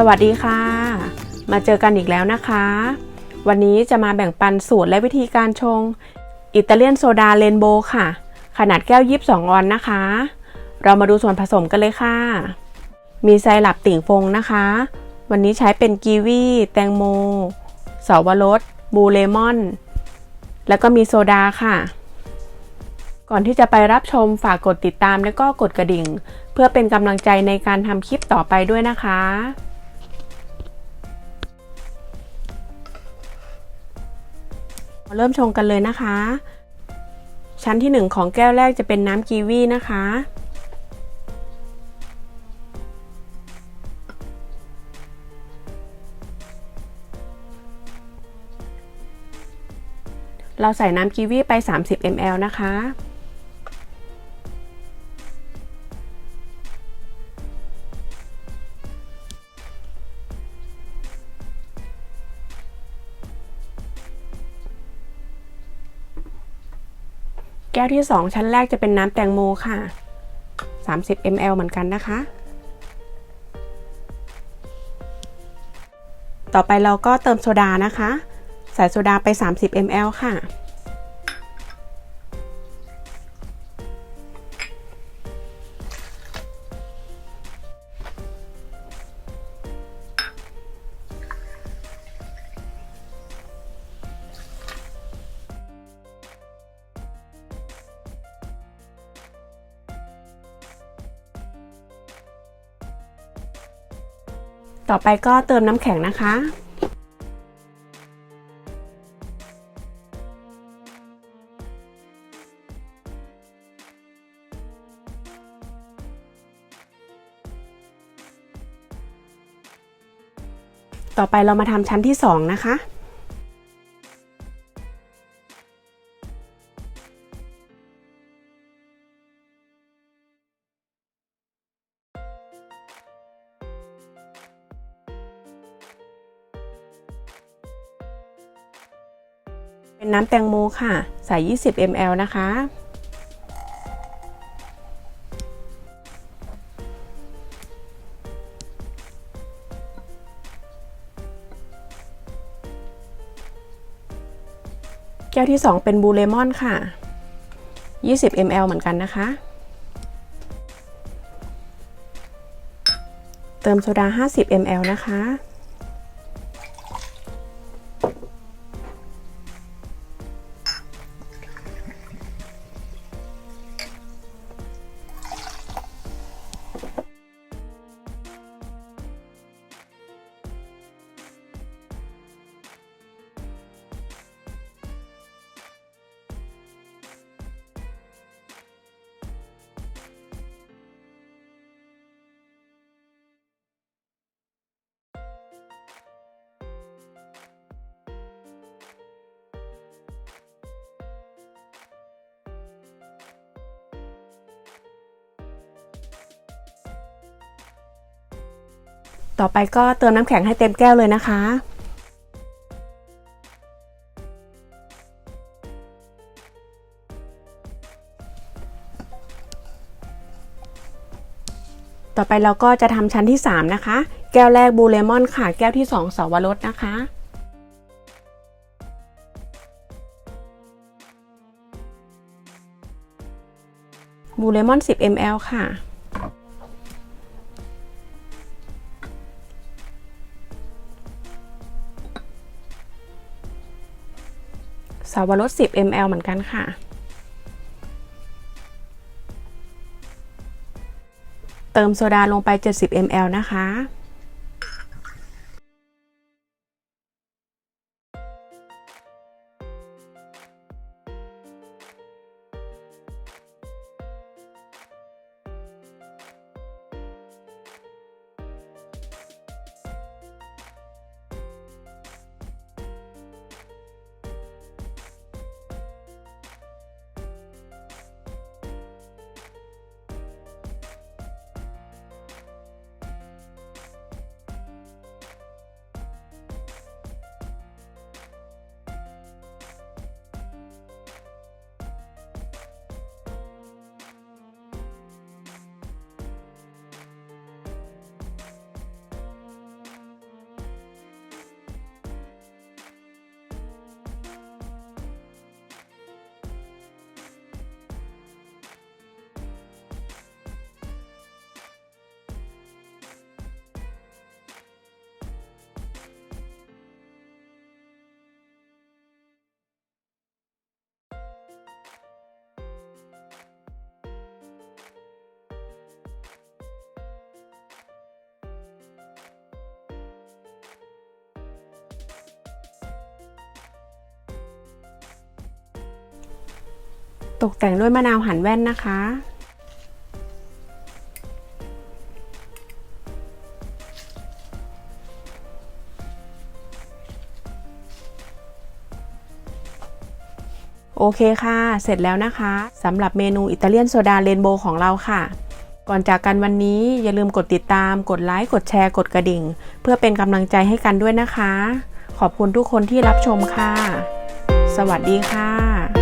สวัสดีค่ะ มาเจอกันอีกแล้วนะคะ วันนี้จะมาแบ่งปันสูตรและวิธีการชง อิตาเลียนโซดาเรนโบว์ค่ะ ขนาดแก้ว22ออนนะคะ เรามาดูส่วนผสมกันเลยค่ะ มีไซรัปติ่งฟงนะคะ วันนี้ใช้เป็นกีวีแตงโมสาวรสบูเลมอน แล้วก็มีโซดาค่ะ ก่อนที่จะไปรับชมฝากกดติดตามและก็กดกระดิ่ง เพื่อเป็นกำลังใจในการทำคลิปต่อไปด้วยนะคะ เริ่มชงกันเลยนะคะ ชั้นที่ 1 ของแก้วแรกจะเป็นน้ำกีวีนะคะ เราใส่น้ำกีวีไป 30 ml นะคะ แก้วที่ 2 ชั้นแรกจะเป็นน้ำแตงโมค่ะ 30 ml เหมือนกันนะคะ ต่อไปเราก็เติมโซดานะคะ ใส่โซดาไป 30 ml ค่ะ ต่อไปก็เติมน้ำแข็งนะคะ ต่อไปเรามาทำชั้นที่ 2 นะคะ เป็นน้ำแตงโมค่ะ ใส่ 20 ml นะคะ แก้วที่ 2 เป็นบูเลมอนค่ะ 20 ml เหมือนกันนะคะ เติมโซดา 50 ml นะคะ ต่อไปก็เติมน้ำแข็งให้เต็มแก้วเลยนะคะ ต่อไปเราก็จะทำชั้นที่ 3 นะคะ แก้วแรกบูเลมอนค่ะ แก้วที่ 2 สาวรสนะคะบูเลมอน 10 ml ค่ะ สาวรส10 ml เหมือนกันค่ะ เติมโซดาลงไป 70 ml นะคะ ตกแต่งด้วยมะนาวหั่นแว่นนะคะ โอเคค่ะ เสร็จแล้วนะคะสำหรับเมนูอิตาเลียนโซดาเรนโบว์ของเราค่ะ ก่อนจากกันวันนี้อย่าลืมกดติดตาม กดไลค์ กดแชร์ กดกระดิ่ง เพื่อเป็นกำลังใจให้กันด้วยนะคะ ขอบคุณทุกคนที่รับชมค่ะ สวัสดีค่ะ